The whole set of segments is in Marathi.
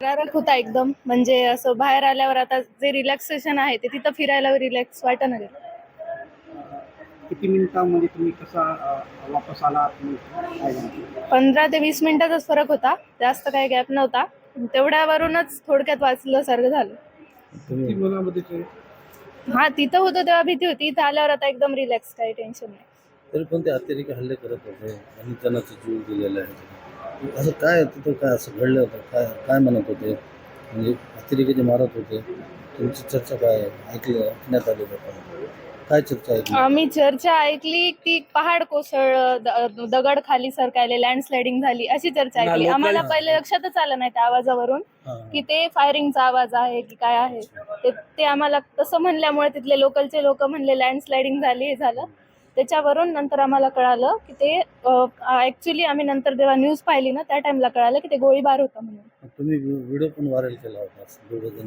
थरारक होता एकदम. म्हणजे असं बाहेर आल्यावर आता जे रिलॅक्सेशन आहे ते तिथं फिरायला रिलॅक्स वाटत ना किती मिनिटांमध्ये तुम्ही कसा अ, वापस आला? पंधरा ते वीस मिनिटाचाच फरक होता. जास्त काही गॅप नव्हता. तेवढ्यावरूनच थोडक्यात वाचलं सारखं झालं. किती मनामध्ये ते? हा तिथं होतं तेव्हा भीती होती. इथं आल्यावर आता एकदम रिलॅक्स काही टेन्शन नाही. तरी पण ते अतिरेकी हल्ले करत होते. आणि जणांचा जीव दिलेला आहे. असं काय तिथं काय असं घडलं होतं काय काय म्हणत होते म्हणजे अतिरेकी जे मारत होते तुमची चर्चा काय? ऐकली ऐकण्यात आली का काय? चर्चा ऐकली आम्ही चर्चा ऐकली की पहाड कोसळ द- दगड खाली सरकायले लँडस्लायडिंग झाली अशी चर्चा ना, ऐकली लोकल- आम्हाला पहिले लक्षातच आलं नाही त्या आवाजावरून. की ते फायरिंगचा आवाज आहे की काय आहे ते ते आम्हाला तसं म्हणल्यामुळे तिथले लोकलचे लोक म्हणले लँडस्लायडिंग झाली हे झालं त्याच्यावरून नंतर आम्हाला कळालं की ते ऍक्च्युली आम्ही नंतर जेव्हा न्यूज पाहिली ना त्या टाइमला कळालं की ते गोळीबार होता म्हणून. तुम्ही व्हिडिओ पण व्हायरल केला होता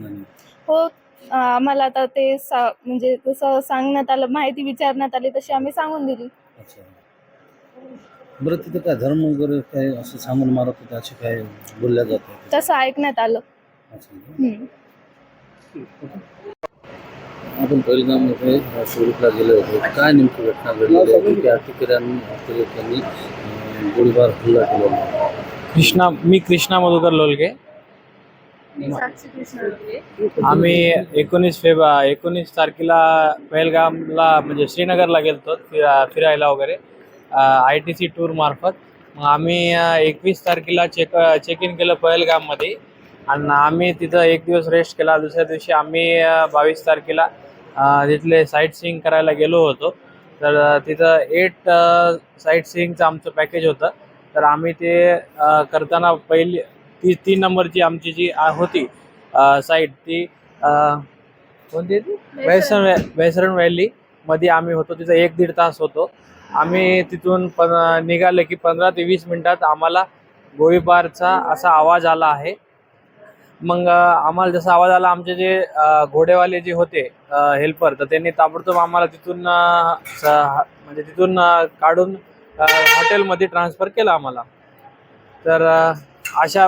हो आम्हाला आता ते म्हणजे जसं सांगण्यात आलं माहिती विचारण्यात आली तशी आम्ही सांगून दिली. बरं तिथं काय धर्म वगैरे काय असं सांगून मारत होते असे काय बोलल्या जाते तसं ऐकण्यात आलं. आपण पहिलगाममध्ये स्वरूपला गेले होते. काय नेमकी घटना घडली की अतिरेक्यांनी अं, गोळीबार हल्ला केला. कृष्णा मी कृष्णा मधुकर लोलगे. आम्ही एकोणीस फेब एकोणीस तारखेला पहलगामला म्हणजे श्रीनगरला गेलतो फिरा फिरायला वगैरे आय टी सी टूर मार्फत. मग आम्ही एकवीस तारखेला चेक चेक इन केलं पहलगाममध्ये आणि आम्ही तिथं एक दिवस रेस्ट केला. दुसऱ्या दिवशी आम्ही बावीस तारखेला तिथले साईट सीईंग करायला गेलो होतो. तर तिथं एट साईट सीईंगचं आमचं पॅकेज होतं. तर आम्ही ते करताना पहिली ती तीन नंबरची आमची जी होती साईट ती कोणती आहे ती? वैसरण वॅ- वैसरण व्हॅली मध्ये आम्ही होतो. तिथं एक दीड तास होतो. आम्ही तिथून पण निघाले की पंधरा ते वीस मिनिटात आम्हाला गोळीबारचा असा आवाज आला आहे. मग आम्हाला जसा आवाज आला आमचे जे घोडेवाले जे होते हेल्पर तर त्यांनी ताबडतोब आम्हाला तिथून म्हणजे तिथून काढून हॉटेलमध्ये ट्रान्सफर केलं आम्हाला. तर अशा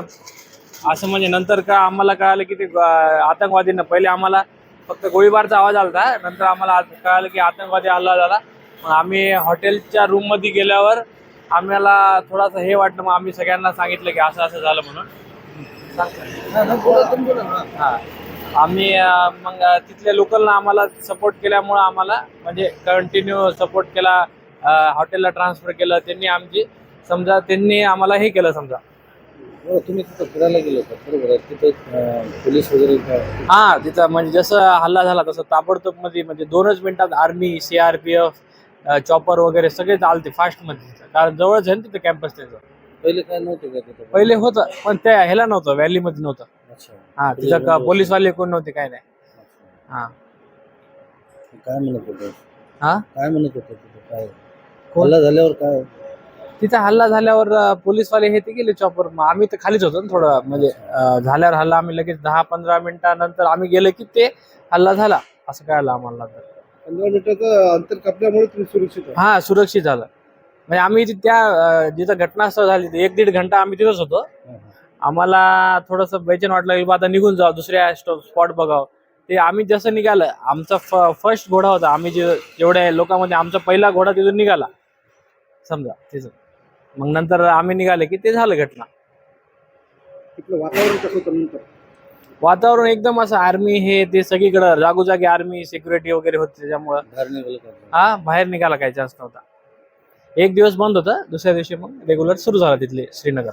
असं म्हणजे नंतर का आम्हाला कळालं की ते आतंकवादींना आतंकवादीनं पहिले आम्हाला फक्त गोळीबारचा आवाज आला होता नंतर आम्हाला कळालं की आतंकवादी आला झाला मग आम्ही हॉटेलच्या रूममध्ये गेल्यावर आम्हाला थोडासा हे वाटलं मग आम्ही सगळ्यांना सांगितलं की असं असं झालं म्हणून. हा. आम्ही मग तिथल्या लोकलनं आम्हाला सपोर्ट केल्यामुळं आम्हाला म्हणजे कंटिन्यू सपोर्ट केला हॉटेलला ट्रान्सफर केलं त्यांनी आमची समजा त्यांनी आम्हाला हे केलं समजा. हो तुम्ही तिथं फिरायला गेलो होता बरोबर आहे. तिथं पोलीस वगैरे हा तिथं म्हणजे जसं हल्ला झाला तसं ताबडतोबमध्ये म्हणजे दोनच मिनिटात आर्मी सीआरपीएफ चॉपर वगैरे सगळे चालते फास्टमध्ये तिथं. कारण जवळच आहे ना तिथं कॅम्पस त्याचं. पहिले काय नव्हतं का तिथं? पहिले होतं पण त्या ह्याला नव्हतं व्हॅलीमध्ये नव्हतं. अच्छा. हा तिथं का पोलीसवाले कोण नव्हते काय नाही. अच्छा. हा. काय म्हणत होते? हा? काय म्हणत होते तिथं? काय? हल्ला झाल्यावर काय? तिथे हल्ला झाल्यावर अं, पोलीसवाले हे ते गेले चॉपर मग आम्ही तर खालीच होतो ना थोडं म्हणजे अं, झाल्यावर हल्ला आम्ही लगेच दहा पंधरा मिनिटानंतर आम्ही गेलो की ते हल्ला झाला. असं कळालं आम्हाला नंतर पंधरा मिनिटाचं अंतर कापल्यामुळे तुम्ही सुरक्षित हा सुरक्षित झालं. म्हणजे आम्ही त्या जिथं घटनास्थळ झाली ते एक दीड घंटा आम्ही तिथंच होतो. आम्हाला थोडंसं बेचैन वाटलं की बा आता निघून जाऊ दुसऱ्या स्पॉट बघावं. ते आम्ही जसं निघालं आमचा फर्स्ट घोडा होता. आम्ही जे जेवढ्या लोकांमध्ये आमचा पहिला घोडा तिथून निघाला. समजा तिथं. मग नंतर आम्ही निघाले की ते झालं घटना. तिथलं वातावरण कसं होतं नंतर? वातावरण एकदम असं आर्मी हे ते सगळीकडं जागोजागी आर्मी सिक्युरिटी वगैरे होते त्याच्यामुळं. हा बाहेर निघाला काही चान्स नव्हता. एक दिवस बंद होता दुसऱ्या दिवशी मग रेग्युलर सुरू झाला तिथले श्रीनगर.